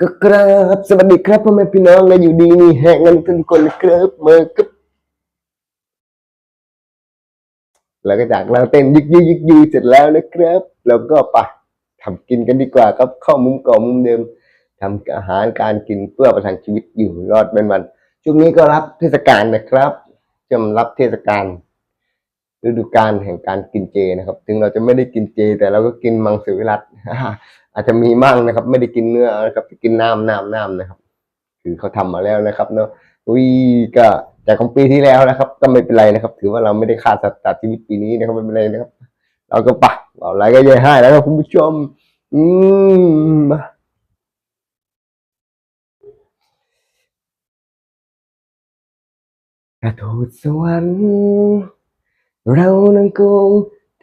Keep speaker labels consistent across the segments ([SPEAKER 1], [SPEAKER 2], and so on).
[SPEAKER 1] ก็ครับสวัสดีครับพ่อแม่พี่น้องนะอยู่ดีมีแหงกันทุกคนนะครับมาครับแล้วก็จากเราเต้นยึกยืยึกยืเสร็จแล้วนะครับเราก็ไปทำกินกันดีกว่าครับเข้ามุมเก่ามุมเดิมทำอาหารการกินเพื่อประทังชีวิตอยู่รอดเป็นวันช่วงนี้ก็รับเทศกาลนะครับจะมารับเทศกาลฤดูกาลแห่งการกินเจนะครับ ถึงเราจะไม่ได้กินเจ แต่เราก็กินมังสวิรัต อาจจะมีมั่งนะครับ ไม่ได้กินเนื้อนะครับกินน้ำน้ำน้ำนะครับ คือเขาทำมาแล้วนะครับ เนาะอุ้ยก็จากของปีที่แล้วนะครับ ก็ไม่เป็นไรนะครับ ถือว่าเราไม่ได้ฆ่าสัตว์ตัดชีวิตปีนี้นะครับไม่เป็นไรนะครับ เราก็ปะเอาไรก็เยอะให้แล้วครับคุณผู้ชม อืมกระโดดสวรรค์เรานังคง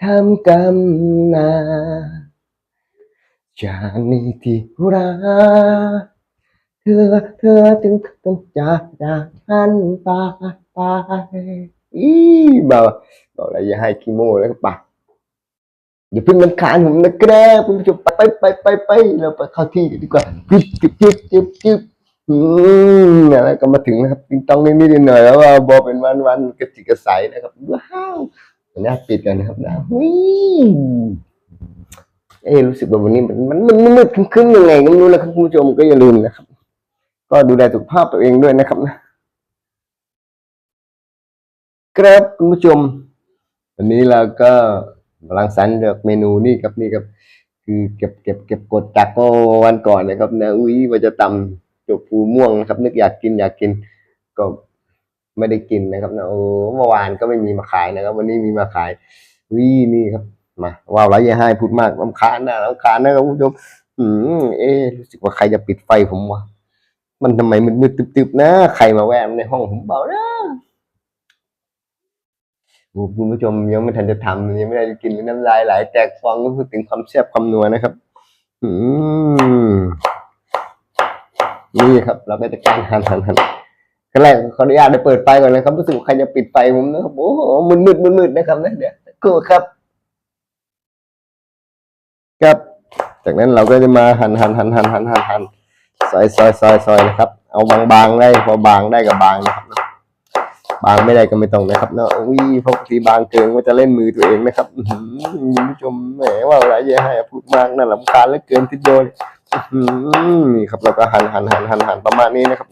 [SPEAKER 1] ทำกรรมนา จากนี้ที่รักเธอเธอจึงต้องจากจากฉันไปไปอีบ่าวบอกอะไรอย่าให้คีโมแล้วก็ไปอย่าเพิ่งมันขานผมนะครับคุณผู้ชมไปไปไปไปเราไปเข้าที่ดีกว่าจึ๊บจึ๊บจึ๊บจึ๊บจึ๊บอืมแล้วก็มาถึงนะครับติงตองนิดนิดหน่อยแล้วว่าบอเป็นวันวันกระจิกกระใสนะครับว้าวนะปิดกันนะครับนะวิ เอ้รู้สึกว่าวันนี้มันมันมันมืดๆครึ้มๆยังไงก็ไม่รู้นะครับคุณผู้ชมก็อย่าลืมนะครับ ก็ดูแลสุขภาพตัวเองด้วยนะครับนะครับคุณผู้ชม วันนี้เราก็กำลังสรรเลือกเมนูนี่ครับนี่ครับ คือเก็บเก็บเก็บกดจากวันก่อนนะครับนะอุ้ยว่าจะตำจบปูม่วงนะครับ นึกอยากกินอยากกิน ก็ไม่ได้กินนะครับนะโอ้เมื่อวานก็ไม่มีมาขายนะครับ วันนี้มีมาขายวินี่ครับ มาว้าวไรอย่าให้พูดมากลำคาญนะลำคาญนะครับคุณผู้ชมอืมเอ๊ะรู้สึกว่าใครจะปิดไฟผมวะมันทำไมมืดๆตึบๆนะ ใครมาแวะในห้องผมเปล่านะโอ้คุณผู้ชมยังไม่ทันจะทำยังไม่ได้จะกินน้ำลายไหลแตกฟองก็พูดถึงความแซ่บความนัวนะครับ อืมนี่ครับ เราก็จะการหันหันหันขั้นแรกขออนุญาตได้เปิดไฟก่อนนะครับรู้สึกว่าใครจะปิดไฟผมนะครับโอ้โหมืดมืดมืดมืดนะครับนะเดี๋ยวกูครับ จากนั้นเราก็จะมาหั่นหั่นหั่นหั่นหั่นหั่นหั่นซอยซอยซอยซอยนะครับ เอาบางๆได้พอบางได้กับบางนะครับบางไม่ได้ก็ไม่ต้องนะครับเนาะอุ้ยพราะบางทีบางเกินก็จะเล่นมือตัวเองนะครับคุณผู้ชมแหมว่าอะไรเยอะให้พูดมากน่ารำคาญเหลือเกินทิศโยนนี่ครับเราก็หั่นหั่นหั่นหั่นหั่นประมาณนี้นะครับ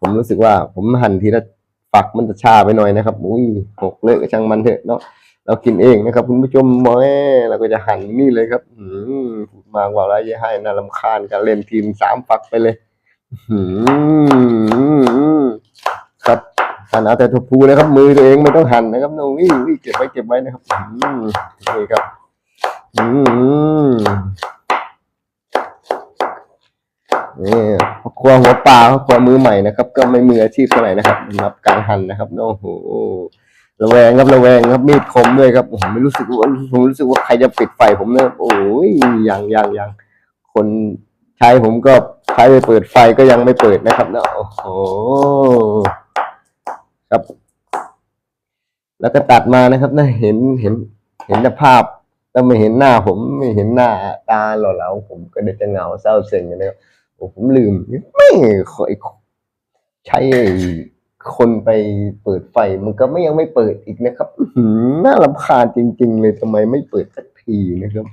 [SPEAKER 1] ผมรู้สึกว่า ผมหั่นทีละฝักมันจะชาไปหน่อยนะครับ อุ้ยหกเลอะช่างมันเถอะเนาะ เรากินเองนะครับ คุณผู้ชมแหมเราก็จะหั่นนี่เลยครับ อืมมากว่าอะไรเยอะให้น่ารำคาญกันเล่นทีมสามฝักไปเลยอืมครับหั่นเอาแต่ถั่วพูนะครับ มือตัวเองไม่ต้องหั่นนะครับน้องนี่เก็บไว้เก็บไว้นะครับอืมนี่ครับ อืมนี่ครัวหัวปลาครอบครัวมือใหม่นะครับ ก็ไม่มืออาชีพเท่าไหร่นะครับสำหรับการหั่นนะครับโอ้โห ระแวงครับระแวงครับมีดคมด้วยครับผมไม่รู้สึกว่าผมรู้สึกว่าใครจะปิดไฟผมนะโอ้ยยังยังยังคนใช้ผมก็ใช้ไปเปิดไฟก็ยังไม่เปิดนะครับนะโอ้โหครับ แล้วก็ตัดมานะครับนะเห็นเห็น เห็นภาพแล้วไม่เห็นหน้าผมไม่เห็นหน้าตาหล่อเหลาผมก็เด็จะเหงาเศร้าเซ็งนะครับโอ้ผมลืมไม่คอยใช้ คนไปเปิดไฟมันก็ไม่ยังไม่เปิดอีกนะครับหือน่ารำคาญจริง ๆ เลยทำไมไม่เปิดสักทีนะครับ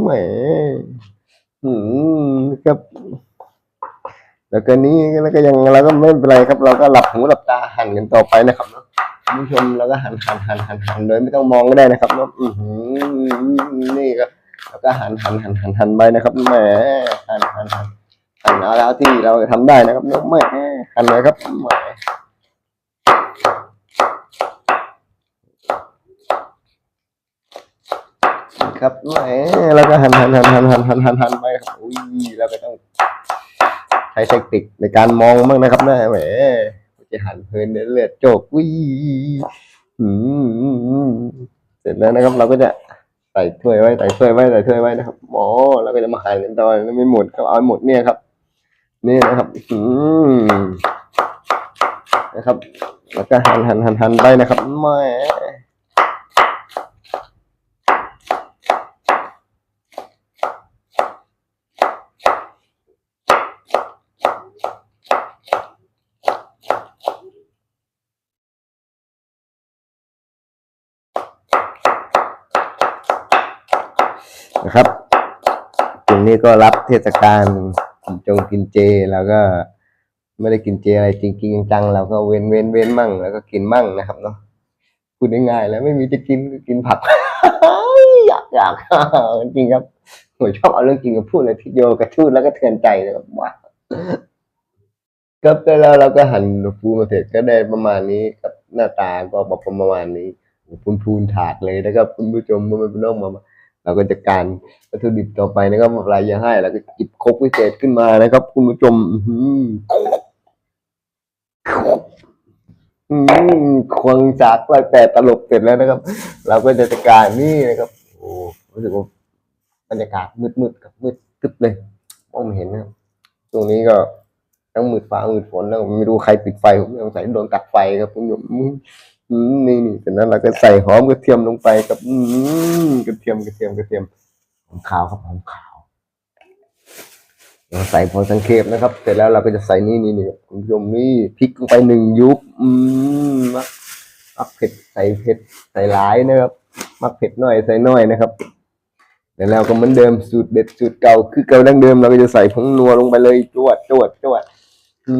[SPEAKER 1] แหมอืมครับ แล้วก็นี้แล้วก็ยังเราก็ไม่เป็นไรครับ เราก็หลับหูหลับตาหันกันต่อไปนะครับเนาะคุณผู้ชมเราก็หันหันหันหันหันโดยไม่ต้องมองก็ได้นะครับเนาะอือหือนี่ก็แล้วก็หันหันหันหันหันไปนะครับแหมหันหันหันหันเอาแล้วที่เราทำได้นะครับเนาะแหมหันเลยครับแหม ครับแหมแล้วก็หันหันหันหันหันหันหันหันไปครับอุ้ยแล้วก็ต้องใช้เทคนิคในการมองบ้างนะครับนะแหมจะหันเพลินเลือดโจกอุ้ยเสร็จแล้วนะครับ เราก็จะใส่ถ้วยไว้ใส่ถ้วยไว้ใส่ถ้วยไว้นะครับหมอแล้วก็จะมาหั่นกันต่อไม่หมดก็เอาให้หมดเนี่ยครับ นี่นะครับ อืมนะครับ แล้วก็หันหันหันหันไปนะครับแหม ค นะครับช่วงนี้ก็รับเทศกาลกินจงกินเจแล้วก็ไม่ได้กินเจอะไรจริงๆจังเราก็เว้นเว้นเว้นมั่งแล้วก็กินมั่งนะครับเนาะพูดง่ายๆแล้วไม่มีจะกินกินผักอยากอยากจริงครับผมชอบเอาเรื่องจริงมาพูดเลยทีเดียกระทูดแล้วก็เทือนใจเลยแบบว่าครับแล้วเราก็หั่นปูมาเสร็จก็ได้ประมาณนี้ครับหน้าตาก็ประมาณนี้พูนพูนๆถาดเลยนะครับคุณผู้ชมมื่เป็นน้องมา เราก็จะการวัตถุดิบต่อไปนะครับอะไรจะให้เราก็จิบครกพิเศษขึ้นมานะครับ คุณผู้ชมอืมควงจากร้อยแปดตลบเสร็จแล้วนะครับ เราก็จะจัดการนี่นะครับ โอ้รู้สึกว่าบรรยากาศมืดๆกับมืดตึ๊บเลยมองไม่เห็นนะครับตรงนี้ก็ทั้งมืดฟ้ามืดฝนแล้วไม่รู้ใครปิดไฟผมสงสัยโดนตัดไฟครับคุณผู้ชมอืมอืม นี่นี่เสร็จแล้วเราก็ใส่หอมกระเทียมลงไปครับ อืมกระเทียมกระเทียมกระเทียมหอมขาวครับหอมขาวเราใส่พอสังเกตนะครับ เสร็จแล้วเราก็จะใส่นี่นี่นี่คุณผู้ชมนี่พริกลงไปหนึ่งยุบ อืมมักมักเผ็ดใส่เผ็ดใส่หลายนะครับมักเผ็ดหน่อยใส่น้อยนะครับแล้วเราก็เหมือนเดิมสูตรเด็ดสูตรเก่าคือเก่าดั้งเดิมเราก็จะใส่ผงนัวลงไปเลยจวดจวดจวด อื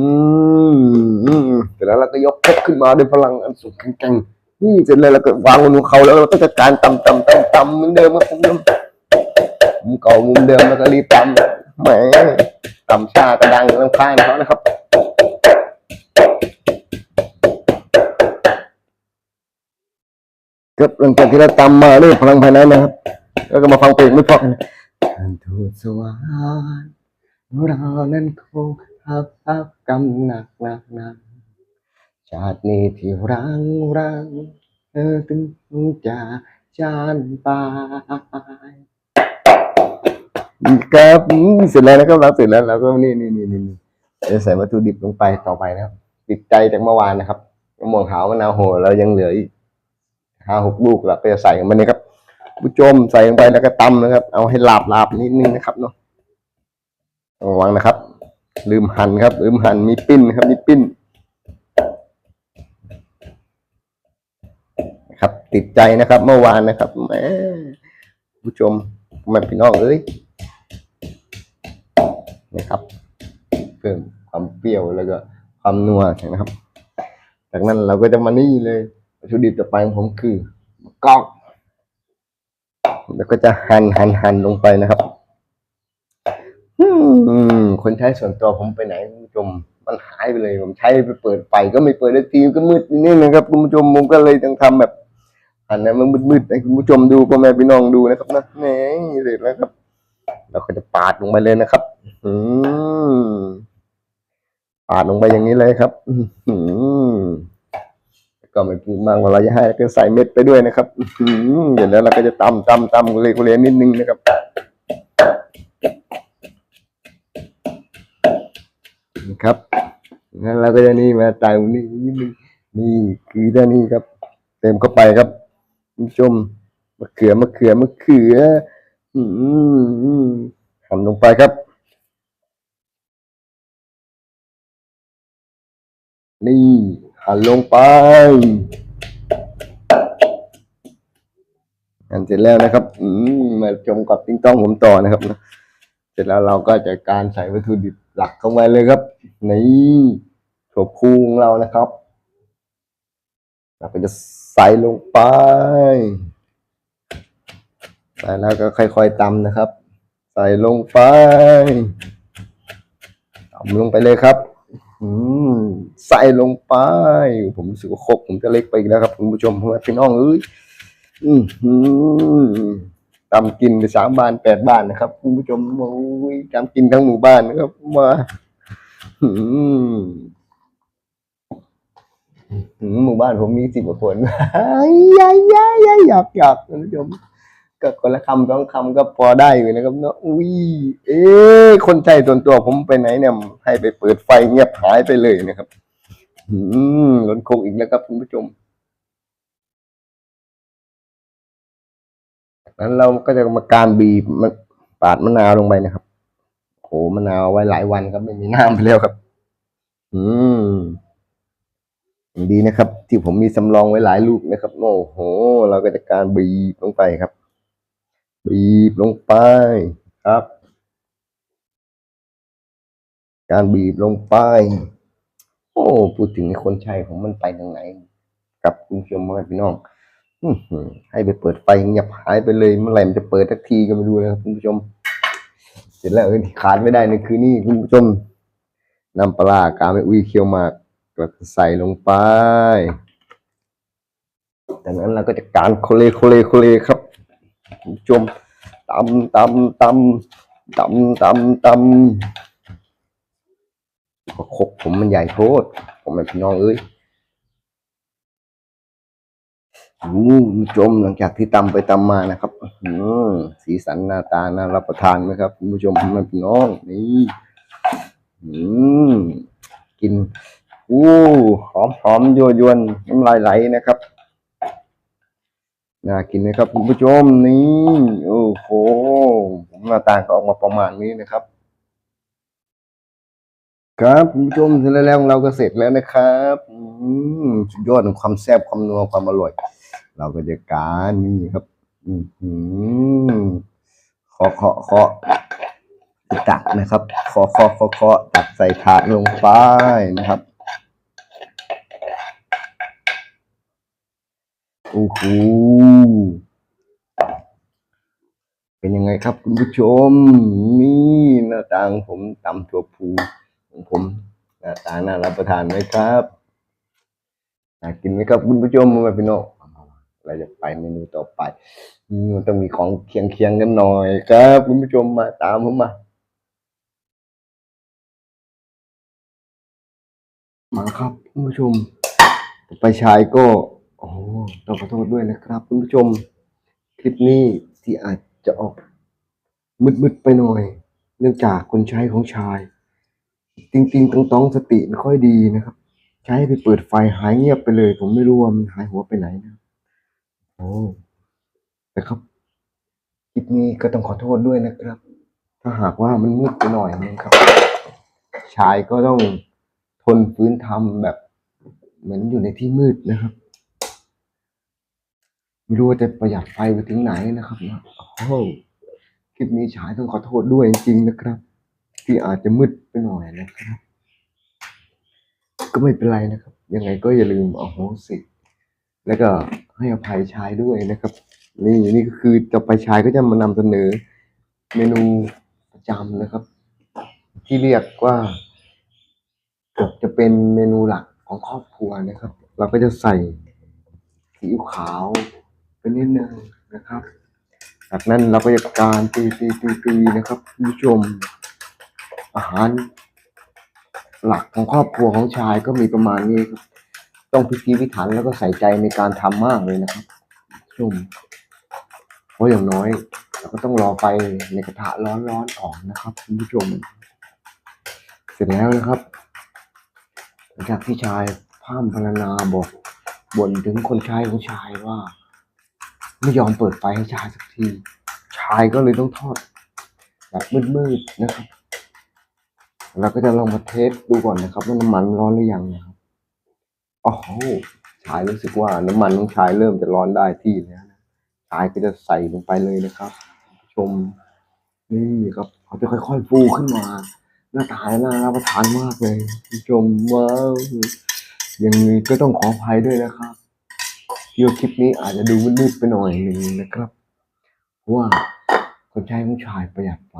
[SPEAKER 1] มอืมเสร็จแล้วเราก็ยกครขึ้นมาด้วยพลังอันสูงแข็งๆนี่เสร็จแล้วเราก็วางบนเขาแล้วเราก็จัดการตำตำตำตำเหมือนเดิมครับผมมุมเก่ามุมเดิมแล้วก็รีบตำแหมตำชากระดังลำคาญเขานะครับครับหลังจากที่เราตำมาด้วยพลังภายในนะครับ แล้วก็มาฟังเพลงไม่พอกันท่านทูตสวรรค์เรานั้นคง ทับทับกำหนักหนักหนักชาตินี้ที่รังรังเธอถึงจาจานไปครับเสร็จแล้วนะครับเราเสร็จแล้วเราก็นี่นี่นี่นี่จะใส่วัตถุดิบลงไปต่อไปนะครับ ติดใจจากเมื่อวานนะครับมะม่วงขาวมะนาวโหเรายังเหลืออีกห้าหกลูกแล้วก็จะใส่มันนี่ครับผู้ชมใส่ลงไปแล้วก็ตำนะครับ เอาให้ลาบลาบนิดนึงนะครับเนาะระวังนะครับ ลืมหั่นครับ ลืมหั่นมีปิ้นครับ มีปิ้น ครับติดใจนะครับ เมื่อวานนะครับแหมผู้ชมแม่พี่น้องเอ้ยนะครับเพิ่มความเปรี้ยวแล้วก็ความนัวนะครับ จากนั้นเราก็จะมานี่เลยวัตถุดิบต่อไปของผมคือมะกอกแล้วก็จะหั่นหั่นหั่นลงไปนะครับ คนใช้ส่วนตัวผมไปไหนคุณผู้ชมมันหายไปเลย ผมใช้ไปเปิดไฟก็ไม่เปิดได้ทีก็มืดนิดนึงนะครับคุณผู้ชมผมก็เลยต้องทำแบบหั่นนมันมืดๆให้คุณผู้ชมดูพ่อแม่พี่น้องดูนะครับนะแหมเสร็จแล้วครับ เราก็จะปาดลงไปเลยนะครับ อืมปาดลงไปอย่างนี้เลยครับ อืมก็ไม่พูดมากว่าเราจะให้ก็ใส่เม็ดไปด้วยนะครับ อืเดี๋ยวแล้วเราก็จะตำตำตำกุเลกุเลนิดนึงนะครับ ครับงั้นเราก็จะนี่มาตามนี่นิดนึงนี่คือด้านนี้ครับ เต็มเข้าไปครับคุณผู้ชมมะเขือมะเขือมะเขืออืมหั่นลงไปครับ นี่หั่นลงไปอันเสร็จแล้วนะครับ อืมมาชมกับติ้งต้องผมต่อนะครับ เสร็จแล้วเราก็จะการใส่วัตถุดิบ หลักเข้าไปเลยครับ นี่ถั่วพูของเรานะครับเราก็จะใส่ลงไป ใส่แล้วก็ค่อยๆตำนะครับ ใส่ลงไปตำลงไปเลยครับ อืมใส่ลงไป ผมรู้สึกว่าครกผมจะเล็กไปอีกแล้วครับคุณผู้ชมเพื่อนพี่น้องเอ้ยอืม ตำกินไปสามบ้านแปดบ้านนะครับคุณผู้ชมโอ้ยตำกินทั้งหมู่บ้านนะครับมาอืมหมู่บ้านผมมีสิบกว่าคนยายยายยายอยากอยากคุณผู้ชมก็คนละคำสองคำก็พอได้อยู่นะครับเนาะอุ้ยเอ๊คนใช้ส่วนตัวผมไปไหนเนี่ยให้ไปเปิดไฟเงียบหายไปเลยนะครับ อืมล้นโคกอีกแล้วครับคุณผู้ชม นั้นเราก็จะมาการบีบมะปาดมะนาวลงไปนะครับโอ้มะนาวไว้หลายวันครับไม่มีน้ำไปแล้วครับ อืมดีนะครับ ที่ผมมีสำรองไว้หลายลูกนะครับโอ้โห เราก็จะการบีบลงไปครับ บีบลงไปครับ การบีบลงไป โอ้พูดถึงคนใช้ของมันไปทางไหน กับคุณผู้ชมพ่อแม่พี่น้อง ให้ไปเปิดไฟเงียบหายไปเลยเมื่อไหร่มันจะเปิดสักทีก็ไม่รู้นะครับคุณผู้ชม เสร็จแล้วเออที่ขาดไม่ได้ในคือนี่คุณผู้ชมน้ำปลาร้ากาไม่อุ้ยเคี่ยวมากก็ใส่ลงไปจากนั้นเราก็จะการโคเลโคเลโคเลครับคุณผู้ชมตำตำตำตำตำตำก็คกผมมันใหญ่โพดผมไม่พี่น้องเอ้ย อู้คุณผู้ชมหลังจากที่ตำไปตำมานะครับอืสีสันหน้าตาน่ารับประทานไหมครับคุณผู้ชมพ่อแม่พี่น้องนี่อืมกินอู้หอมหอมยวนยวนน้ำลายไหลนะครับน่ากินนะครับคุณผู้ชมนี่โอ้โหหน้าตาก็ออกมาประมาณนี้นะครับ ครับคุณผู้ชมเสร็จแล้วเราก็เสร็จแล้วนะครับ อืมสุดยอดของความแซ่บความนัวความอร่อย เราก็จะการนี่ครับอือเคาะเคาะเคาะตักนะครับเคาะเคาะเคาะเคาะตักใส่ถาดลงไปนะครับโอ้โหเป็นยังไงครับคุณผู้ชม นี่หน้าตาของผมตำถั่วพูของผมหน้าตาน่ารับประทานไหมครับน่ากินไหมครับคุณผู้ชมมาพี่น้อง เราจะไปเมนูต่อไปมันต้องมีของเคียงเคียงๆกันหน่อยครับ คุณผู้ชมมาตามผมมา มาครับคุณผู้ชมไปชายก็ โอ้ต้องขอโทษด้วยนะครับ คุณผู้ชม คลิปนี้ที่อาจจะออกมืดๆไปหน่อย เนื่องจากคนใช้ของชาย จริงๆต้องๆสติไม่ค่อยดีนะครับ ใช้ไปเปิดไฟหายเงียบไปเลย ผมไม่รู้ว่ามันหายหัวไปไหนนะ โอ้แต่ครับคลิปนี้ก็ต้องขอโทษด้วยนะครับ ถ้าหากว่ามันมืดไปหน่อยนึงครับ ชายก็ต้องทนฟื้นทำแบบ เหมือนอยู่ในที่มืดนะครับไม่รู้ว่าจะประหยัดไฟไปถึงไหนนะครับนะโอ้คลิปนี้ชายต้องขอโทษด้วยจริงๆนะครับ ที่อาจจะมืดไปหน่อยนะครับ ก็ไม่เป็นไรนะครับ ยังไงก็อย่าลืมเอาโหสิ แล้วก็ ให้อภัยชายด้วยนะครับ นี่นี่ก็คือต่อไปชายก็จะมานำเสนอ เมนูประจำนะครับ ที่เรียกว่าเกือบจะเป็นเมนูหลักของครอบครัวนะครับ เราก็จะใส่ซีอิ๊วขาวไปนิดนึงนะครับจากนั้นเราก็จะการตีตีตีตีนะครับผู้ชม อาหาร หลักของครอบครัวของชายก็มีประมาณนี้ครับ ต้องพิธีพิถันแล้วก็ใส่ใจในการทำมากเลยนะครับคุณผู้ชมเพราะอย่างน้อยเราก็ต้องรอไฟในกระทะร้อนๆออกนะครับคุณผู้ชมเสร็จแล้วนะครับหลังจากที่ชายพร่ำพรรณนาบอกบ่นถึงคนใช้ของชายว่า ไม่ยอมเปิดไฟให้ชายสักที ชายก็เลยต้องทอดแบบมืดๆนะครับเราก็จะลองมาเทสดูก่อนนะครับว่าน้ำมันร้อนหรือยังนะครับ โอ้โหชายรู้สึกว่าน้ำมันของชายเริ่มจะร้อนได้ที่แล้วนะชายก็จะใส่ลงไปเลยนะครับ ชมนี่ครับเขาจะค่อยๆฟูขึ้นมาหน้าตาน่ารับประทานมากเลยคุณชมว้าวยังไงก็ต้องขออภัยด้วยนะครับที่คลิปนี้อาจจะดูมืดๆไปหน่อยหนึ่งนะครับเพราะว่าคนใช้ของชายประหยัดไฟ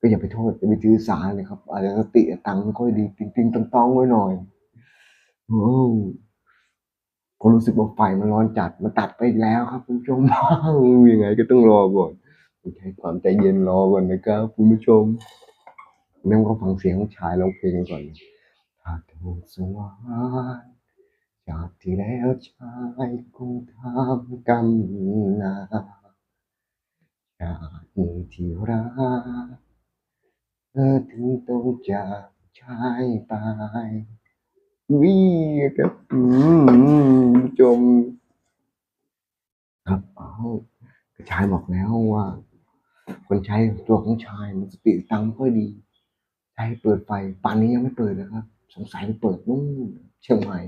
[SPEAKER 1] ก็อย่าไปโทษอย่าไปถือสาเลยครับ อาจจะสติตังไม่ค่อยดี ติงติงต้องต้องๆไว้หน่อย โอ้ผมรู้สึกว่าไฟมันร้อนจัดมันตัดไปอีกแล้วครับคุณผู้ชมยังไงก็ต้องรอก่อนใช้ความใจเย็นรอก่อนนะครับคุณผู้ชมนั่งก็ฟังเสียงของชายร้องเพลงก่อนถ้าถูกสวายจากที่แล้วชายคงทำกำนาจากมือที่รักเธอถึงต้องจากชายไป วิ่งครับอืมจม ครับเอาชายบอกแล้วว่า คนใช้ตัวของชายมันสติตังค่อยดีใช้เปิดไฟป่านนี้ยังไม่เปิดนะครับ สงสัยไปเปิดนู่นเชียงใหม่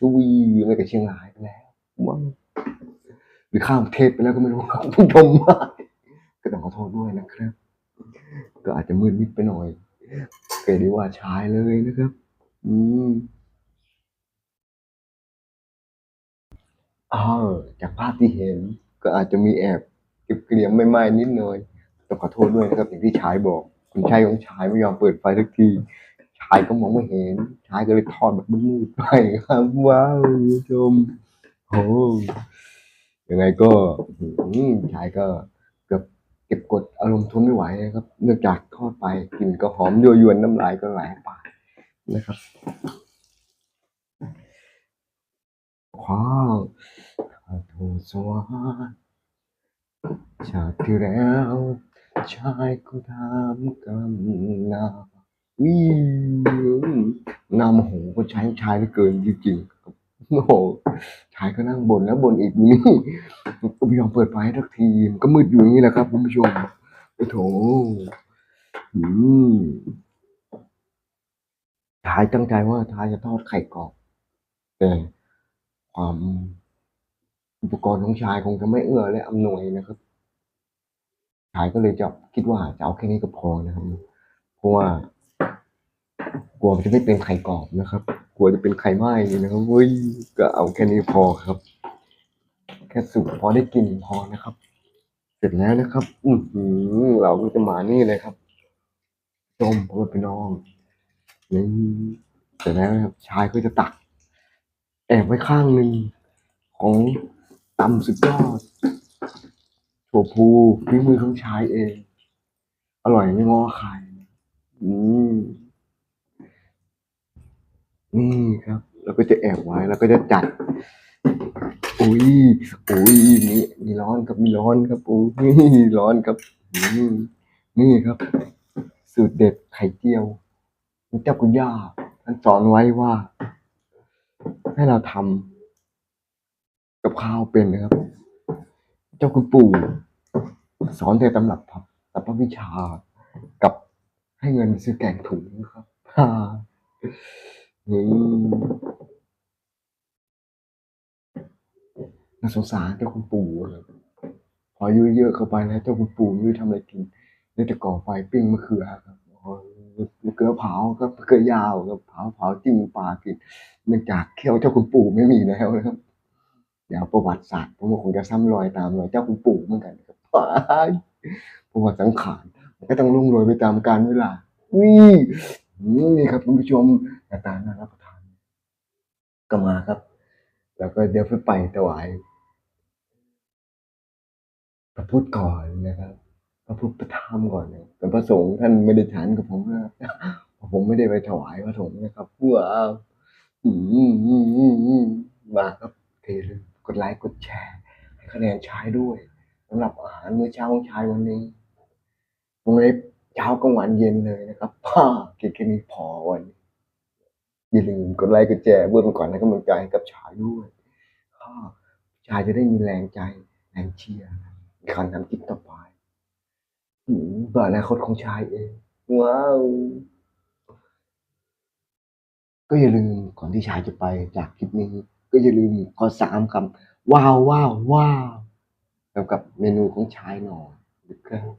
[SPEAKER 1] วิ่งไปกับเชียงรายไปแล้วว้าวรือข้ามเทศไปแล้วก็ไม่รู้ครับผู้ชมก็ต้องขอโทษด้วยนะครับ ก็อาจจะมืดมิดไปหน่อยเกิดได้ว่าชายเลยนะครับ อืม อ้าว จากภาพที่เห็น ก็อาจจะมีแอบเก็บเกลียมไม่ไหม้นิดหน่อยต้องขอโทษด้วยนะครับอย่างที่ชายบอก คุณชายของชายไม่ยอมเปิดไฟสักที ชายก็มองไม่เห็น ชายก็เลยทอดแบบมืดๆไปครับ ว้าวคุณผู้ชมโอ้ยังไงก็อื้อหือชายก็เกือบเก็บกดอารมณ์ทนไม่ไหวนะครับ เนื่องจากทอดไปกลิ่นก็หอมยั่วยวนน้ำลายก็ไหลปาก นะครับว้าวโทษสวรรค์ชาติที่แล้ว ชายก็ทำกันนาวิวนามโหก็ใช้ชายเหลือเกินจริงๆครับโอ้โหชายก็นั่งบนแล้วบนอีกอยู่นี่ก็ไม่ยอมเปิดไฟทักทีก็มืดอยู่อย่างนี้แหละครับคุณผู้ชมโอ้โถอืม ชายตั้งใจว่าชายจะทอดไข่กรอบแต่ความอุปกรณ์ของชายคงจะไม่เอื้อและอำนวยนะครับชายก็เลยจะคิดว่าจะเอาแค่นี้ก็พอนะครับเพราะว่ากลัวจะไม่เป็นไข่กรอบนะครับ กลัวจะเป็นไข่ไหม้นะครับเฮ้ยก็เอาแค่นี้พอครับ แค่สุกพอได้กินพอนะครับ เสร็จแล้วนะครับ อือหือเราก็จะมานี่เลยครับจมพ่อพี่น้อง นี่เสร็จแล้วชายก็จะตัก แอบไว้ข้างหนึ่งของตำสุดยอดถั่วพูฝีมือของชายเอง อร่อยไม่ง้อใครอืมนี่ครับแล้วก็จะแอบไว้แล้วก็จะจัดอุ้ยอุ้ยมีมีร้อนครับมีร้อนครับอุ้ยร้อนครับนี่ครับ สูตรเด็ดไข่เจียว คุณเจ้าคุณย่าท่านสอนไว้ว่า ให้เราทำกับข้าวเป็นนะครับ เจ้าคุณปู่สอนแต่ตำรับครับแต่พระวิชากับให้เงินซื้อแกงถุงครับฮ่น่าสงสารเจ้าคุณปู่ครับพออายุเยอะเข้าไปแล้วเจ้าคุณปู่ไม่รู้ทำอะไรกินได้แต่ก่อไฟปิ้งมะเขือครับ โอ้โหมะเขือเผาครับมะเขือยาวครับเผาเผาจิ้มปลากินเนื่องจากเขี้ยวเจ้าคุณปู่ไม่มีแล้วนะครับเดี๋ยวประวัติศาสตร์ผมคงจะซ้ำรอยตามรอยเจ้าคุณปู่เหมือนกันครับประวัติสังขารมันก็ต้องลุ่งโรยไปตามกาลเวลานี่นี่ครับคุณผู้ชมหน้าตาน่ารับประทานก็มาครับ แล้วก็เดี๋ยวไปถวายพระพุทธก่อนนะครับ พระพุทธธรรมก่อนนะแต่พระสงฆ์ท่านไม่ได้ฉันกับผมนะผมไม่ได้ไปถวายพระสงฆ์นะครับว้าวอืมอืมอืมมาครับเทเลยกดไลค์กดแชร์ให้คะแนนชายด้วยสำหรับอาหารมื้อเช้าของชายวันนี้วงเล็บเช้ากลางวันเย็นเลยนะครับพ่ากินแค่นี้พอวันนี้อย่าลืมกดไลค์กดแชร์เบื้องก่อนให้กำลังใจให้กับชายด้วยพ่าชายจะได้มีแรงใจแรงเชียร์ในการทำคลิปต่อไป เพื่ออนาคตของชายเองว้าว ก็อย่าลืมก่อนที่ชายจะไปจากคลิปนี้ ก็อย่าลืมขอสามคำว้าวว้าวว้าวแล้วกับเมนูของชายหน่อยนะครับ